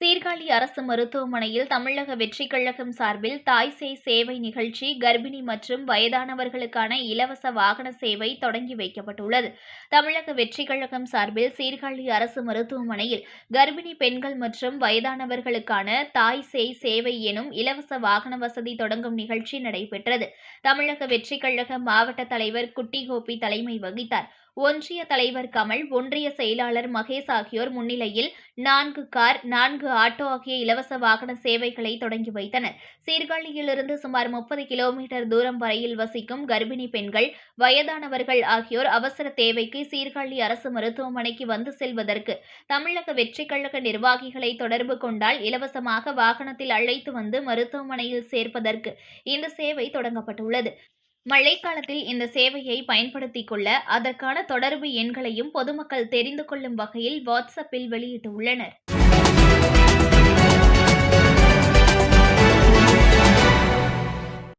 சீர்காழி அரசு மருத்துவமனையில் தமிழக வெற்றிக் கழகம் சார்பில் தாய் சேய் சேவை நிகழ்ச்சி கர்ப்பிணி மற்றும் வயதானவர்களுக்கான இலவச வாகன சேவை தொடங்கி வைக்கப்பட்டுள்ளது. தமிழக வெற்றிக் கழகம் சார்பில் சீர்காழி அரசு மருத்துவமனையில் கர்ப்பிணி பெண்கள் மற்றும் வயதானவர்களுக்கான தாய் சேய் சேவை எனும் இலவச வாகன வசதி தொடங்கும் நிகழ்ச்சி நடைபெற்றது. தமிழக வெற்றிக் கழக மாவட்ட தலைவர் குட்டி கோபி தலைமை வகித்தார். ஒன்றிய தலைவர் கமல் ஒன்றிய செயலாளர் மகேஷ் ஆகியோர் முன்னிலையில் நான்கு கார் நான்கு ஆட்டோ ஆகிய இலவச வாகன சேவைகளை தொடங்கி வைத்தனர். சீர்காழியிலிருந்து சுமார் முப்பது கிலோமீட்டர் தூரம் வரையில் வசிக்கும் கர்ப்பிணி பெண்கள் வயதானவர்கள் ஆகியோர் அவசர தேவைக்கு சீர்காழி அரசு மருத்துவமனைக்கு வந்து செல்வதற்கு தமிழக வெற்றிக் கழக நிர்வாகிகளை தொடர்பு கொண்டால் இலவசமாக வாகனத்தில் அழைத்து வந்து மருத்துவமனையில் சேர்ப்பதற்கு இந்த சேவை தொடங்கப்பட்டுள்ளது. மழைக்காலத்தில் இந்த சேவையை பயன்படுத்திக் கொள்ள அதற்கான தொடர்பு எண்களையும் பொதுமக்கள் தெரிந்து கொள்ளும் வகையில் வாட்ஸ்அப்பில் வெளியிட்டுள்ளனர்.